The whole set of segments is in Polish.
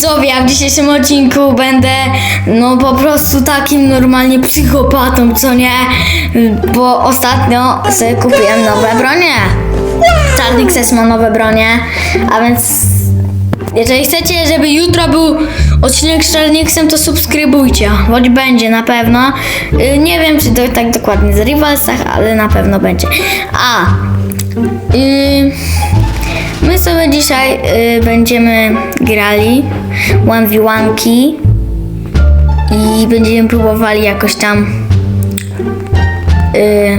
widzowie, ja w dzisiejszym odcinku będę no po prostu takim normalnie psychopatą, co nie? Bo ostatnio sobie kupiłem nowe bronie. Czarnik ma nowe bronie, a więc jeżeli chcecie, żeby jutro był odcinek z Czarniksem, to subskrybujcie, choć będzie na pewno. Y, Nie wiem, czy to tak dokładnie z Rivalsach, ale na pewno będzie. A, y, my sobie dzisiaj y, będziemy grali 1v1ki i będziemy próbowali jakoś tam y,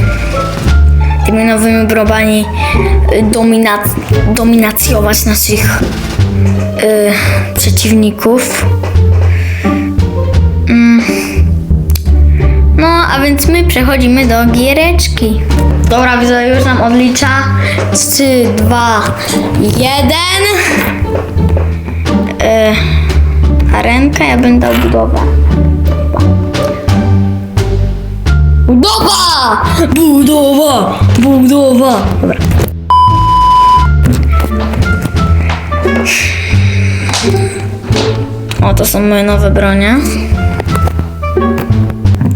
tymi nowymi brobami y, dominac- dominacjować naszych y, przeciwników. Mm. No, a więc my przechodzimy do giereczki. Dobra, widzę, już nam odlicza. 3, 2, 1. Y, arenka, ja będę dał budowę. Budowa! Budowa! Budowa! Dobra. O, to są moje nowe bronie.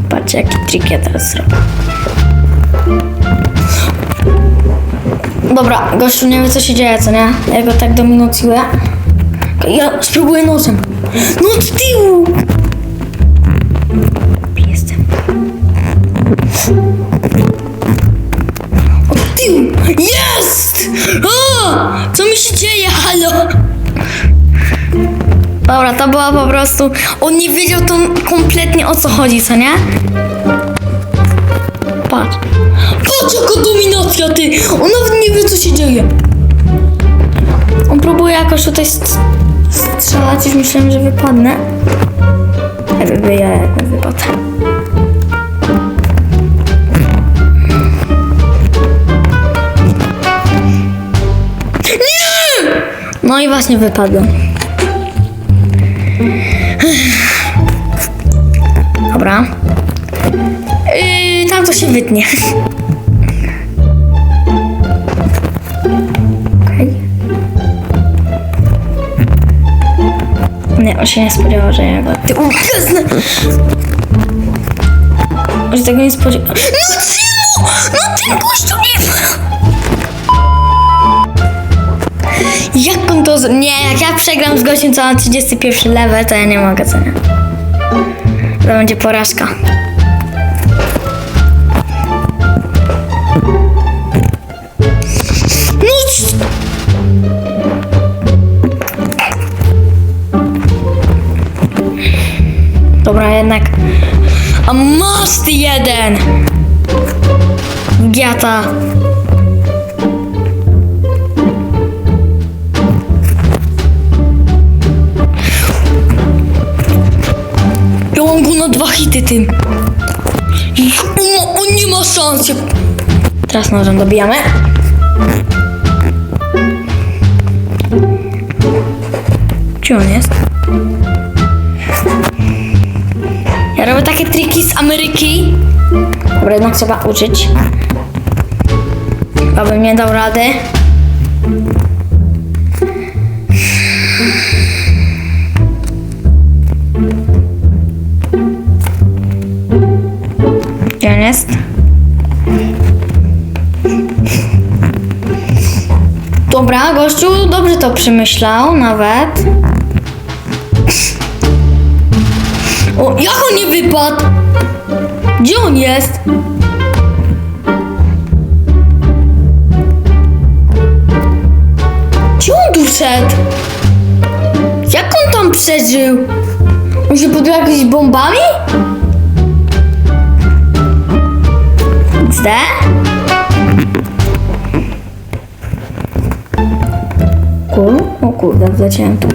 Patrzcie, jaki trik ja teraz. Dobra, gościu nie wie co się dzieje, co nie? Ja go tak dominucjuję. Ja spróbuję nosem. No od tyłu! Jestem. Od tyłu! Jest! O! Co mi się dzieje? Halo! Dobra, to była po prostu. On nie wiedział to kompletnie o co chodzi, co nie? Patrz. Patrz dominacja ty! On nawet nie wie co się dzieje. On próbuje jakoś tutaj st- strzelać, już myślałem, że wypadnę. Ja wy- wy- ja jakby wypadł. Nie! No i właśnie wypadłem. Dobra. Yy, tam to się wytnie. Nie, on się nie spodziewał, że ja go... Ty ukaznę! On się tego nie spodziewał. No czemu? No ten gościu nie... Jak on to... Nie, jak ja przegram z gościem co na 31 level, to ja nie mogę, co nie? To będzie porażka. Masz jeden! Giata. Ja mam go na dwa hity tym. On, on nie ma szans. Teraz nożem dobijamy. Gdzie on jest? Triki z Ameryki. Dobra, jednak trzeba uczyć. Abym nie dał rady. Gdzie on jest? Dobra, gościu dobrze to przemyślał nawet. O, jak on nie wypadł? Gdzie on jest? Gdzie on tu wszedł? Jak on tam przeżył? On się podjął jakimiś bombami? XD? Kur? O kurde, wleciałem tu.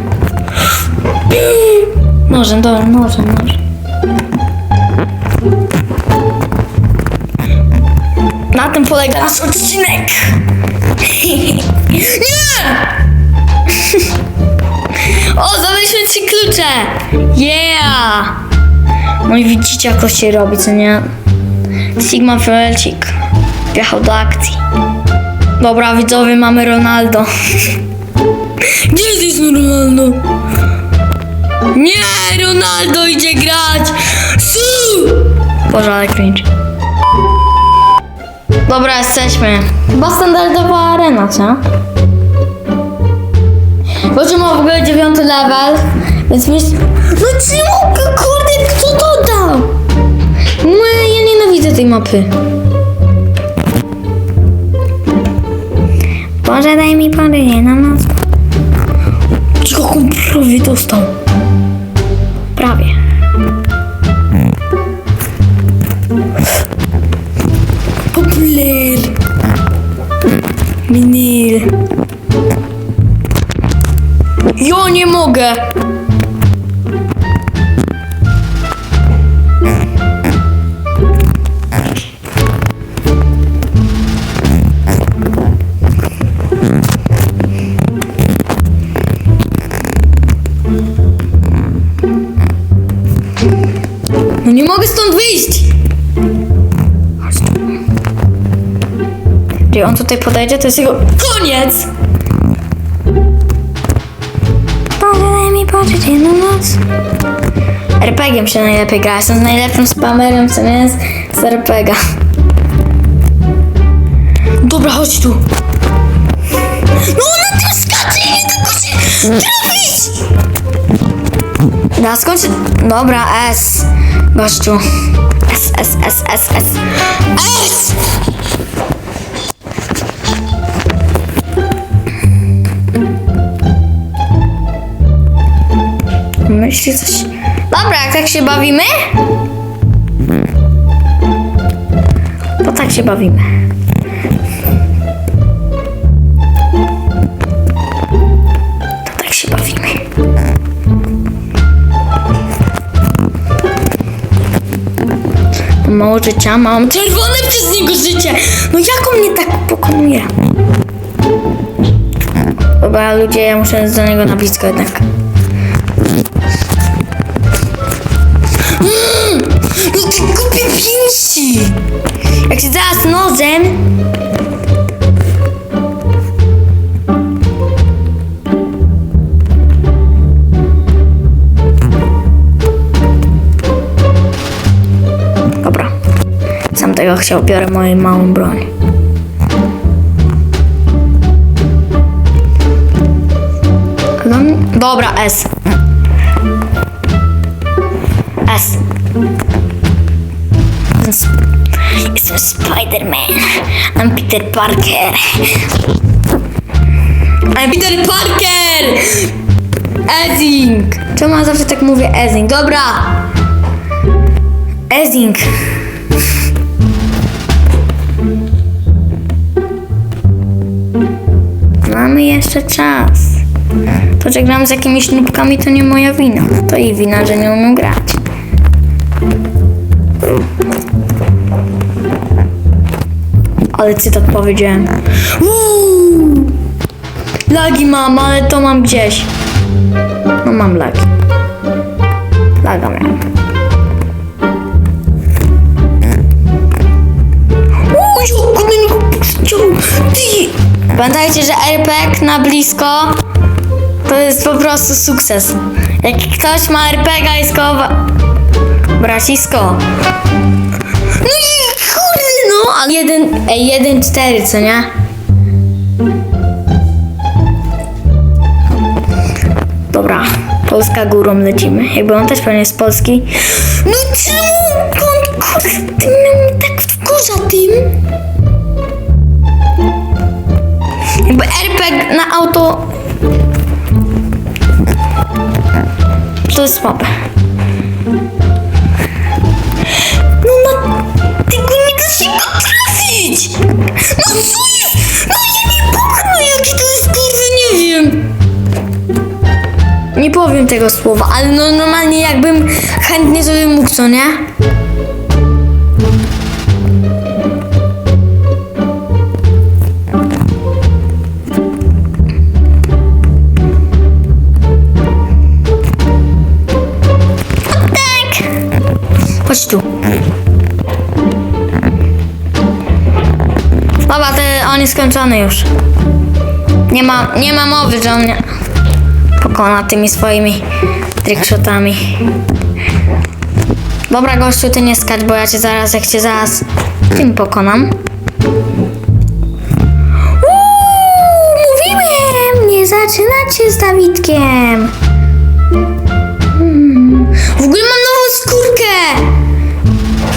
Nożem, dobra, nożem, nożem. Na tym polega nasz odcinek. Nie! o, znaleźliśmy trzy klucze. Yeah! No i widzicie, jak to się robi, co nie? Sigma Fiolcik wjechał do akcji. Dobra, widzowie, mamy Ronaldo. Gdzie jest Ronaldo? Nie, Ronaldo idzie grać! Su! Boże, ale cringe. Dobra, jesteśmy. Chyba standardowa arena, co? Boże, ma w ogóle dziewiąty level, więc myślę... No czemu, kurde, kto to dał? No, ja nienawidzę tej mapy. Boże, daj mi poryję na noc. Czego prawie dostał? On tutaj podejdzie, to jest jego koniec! Daj mi patrzeć jedną noc. RPG-iem się najlepiej gra. Jestem najlepszym spamerem, co nie jest z RPG. Dobra, chodź tu. No ona tu skacze i nie tylko się trafić! Da. Dobra, S. Gościu. S, S, S, S, S. S! Myśli coś... Dobra, jak tak się bawimy? To tak się bawimy. To tak się bawimy. Mało życia, mam czerwone przez niego życie! No jak on mnie tak pokonuje? Dobra, ludzie, ja muszę do niego na blisko jednak. Mm, No ty głupie pięści! Jak się zaraz nożem... Dobra. Sam tego chciał, biorę moją małą broń. Dobra, S. S. Jestem Spider-Man. I'm Peter Parker. I'm Peter Parker! Ezing! Czemu ja zawsze tak mówię Ezing? Dobra! Ezing! Mamy jeszcze czas. To, że gram z jakimiś nubkami, to nie moja wina. To jej wina, że nie umiem grać. Ale cytat powiedziałem. Lagi mam, ale to mam gdzieś. No mam lagi. Laga miałem. Pamiętajcie, że RPG na blisko to jest po prostu sukces. Jak ktoś ma RPG i skowa... Bracisko. No ale jeden, jeden, cztery, co nie? Dobra, Polska górą lecimy. Jakby on też pewnie z Polski. No czemu on, ty mnie tak wkurza tym? Jakby RPG na auto... To jest słabe. Nie powiem tego słowa, ale no normalnie jakbym chętnie sobie mógł, co nie? Tak! Chodź tu. Dobra, to on jest skończony już. Nie ma, nie ma mowy, że on mnie pokona tymi swoimi trickshotami. Dobra, gościu, ty nie skacz, bo ja cię zaraz, jak cię zaraz tym pokonam. Uuu, mówiłem! Nie zaczynajcie z Dawidkiem! Hmm. W ogóle mam nową skórkę!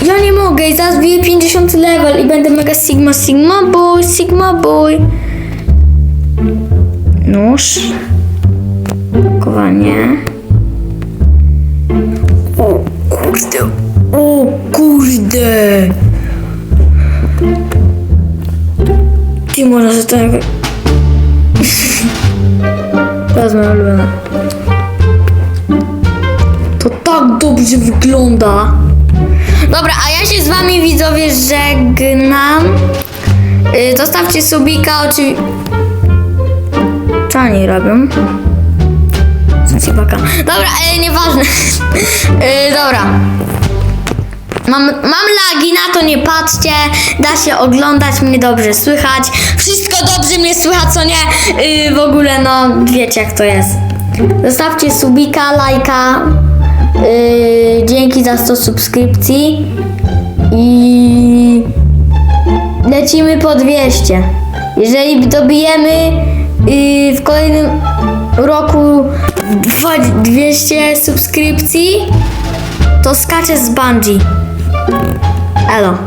Ja nie mogę i zaraz biję 50 level i będę mega sigma, sigma boy, sigma boy. Nóż. Kowanie. O kurde. O kurde. Ty może że tak... To moja ulubiona. To tak dobrze wygląda. Dobra, a ja się z wami widzowie żegnam. Yy, zostawcie subika, oczywiście. Co oni robią? Cibaka. Dobra, e, nieważne. e, dobra. Mam, mam lagi, na to nie patrzcie. Da się oglądać, mnie dobrze słychać. Wszystko dobrze mnie słychać, co nie? Y, w ogóle, no, wiecie jak to jest. Zostawcie subika, lajka. Y, dzięki za 100 subskrypcji. I lecimy po 200. Jeżeli dobijemy y, w kolejnym roku 200 subskrypcji, to skaczę z bungee. Elo.